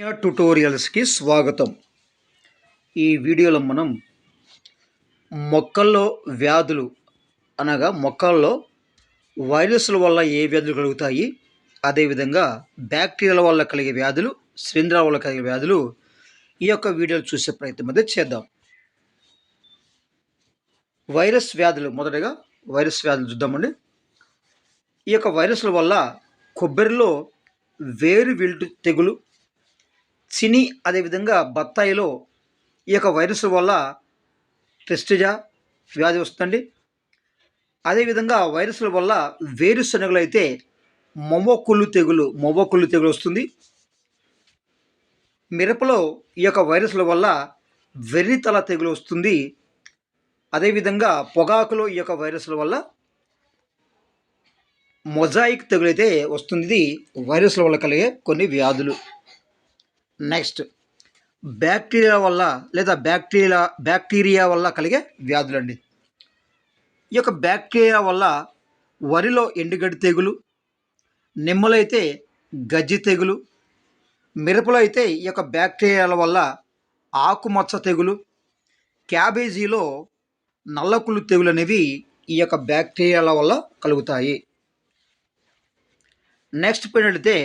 ట్యుటోరియల్స్కి స్వాగతం. ఈ వీడియోలో మనం మొక్కల్లో వ్యాధులు అనగా మొక్కల్లో వైరస్ల వల్ల ఏ వ్యాధులు కలుగుతాయి అదేవిధంగా బ్యాక్టీరియాల వల్ల కలిగే వ్యాధులు శిలీంధ్రాల వల్ల కలిగే వ్యాధులు ఈ యొక్క వీడియోలు చూసే ప్రయత్నం అయితే చేద్దాం. వైరస్ వ్యాధులు మొదటగా వైరస్ వ్యాధులు చూద్దామండి. ఈ యొక్క వైరస్ల వల్ల కొబ్బరిలో వేరు విల్టు తెగులు చిని అదేవిధంగా బత్తాయిలో ఈ యొక్క వైరస్ వల్ల టెస్టిజా వ్యాధి వస్తుందండి. అదేవిధంగా వైరస్ల వల్ల వేరుశనగలు అయితే మొవ్వకుళ్ళు తెగులు మొవ్వకుళ్ళు తెగులు వస్తుంది. మిరపలో ఈ యొక్క వైరస్ల వల్ల వెర్రితల తెగులు వస్తుంది. అదేవిధంగా పొగాకులో ఈ యొక్క వైరస్ల వల్ల మొజాయిక్ తెగులు అయితే వస్తుంది. ఇది వైరస్ల వల్ల కలిగే కొన్ని వ్యాధులు. నెక్స్ట్ బ్యాక్టీరియా వల్ల లేదా బ్యాక్టీరియా బ్యాక్టీరియా వల్ల కలిగే వ్యాధులండి. ఈ యొక్క బ్యాక్టీరియా వల్ల వరిలో ఎండుగడ్డి తెగులు నిమ్మలైతే గజ్జి తెగులు మిరపలో అయితే ఈ యొక్క బ్యాక్టీరియాల వల్ల ఆకుమచ్చ తెగులు క్యాబేజీలో నల్లకుళ్ళు తెగులు అనేవి ఈ యొక్క బ్యాక్టీరియాల వల్ల కలుగుతాయి. నెక్స్ట్ పోయినట్లయితే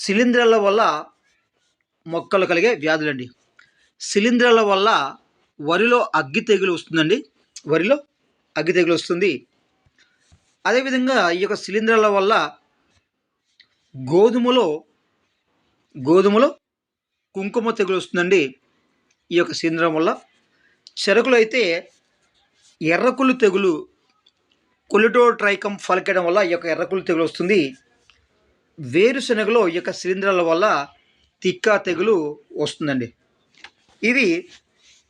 శిలీంధ్రాల వల్ల మొక్కలు కలిగే వ్యాధులండి శిలీంధ్రాల వల్ల వరిలో అగ్గి తెగులు వస్తుందండి. వరిలో అగ్గి తెగులు వస్తుంది. అదేవిధంగా ఈ యొక్క శిలీంధ్రాల వల్ల గోధుమలో గోధుమలో కుంకుమ తెగులు వస్తుందండి ఈ యొక్క శిలీంధ్రం వల్ల. చెరకులు అయితే ఎర్రకుళ్ళు తెగులు కొలిటోట్రైకం ఫలకడం వల్ల ఈ యొక్క ఎర్రకుళ్ళు తెగులు వస్తుంది. వేరుశనగలో ఈ యొక్క శిలీంధ్రాల వల్ల తిక్క తెగులు వస్తుందండి. ఇవి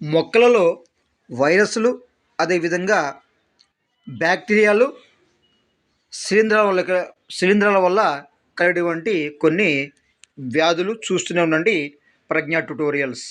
మొక్కలలో వైరస్లు అదేవిధంగా బ్యాక్టీరియాలు శిలీంధ్రాల వల్ల శిలీంధ్రాల వల్ల కలిగినటువంటి కొన్ని వ్యాధులు చూస్తూనే ఉండండి. ప్రజ్ఞా ట్యుటోరియల్స్.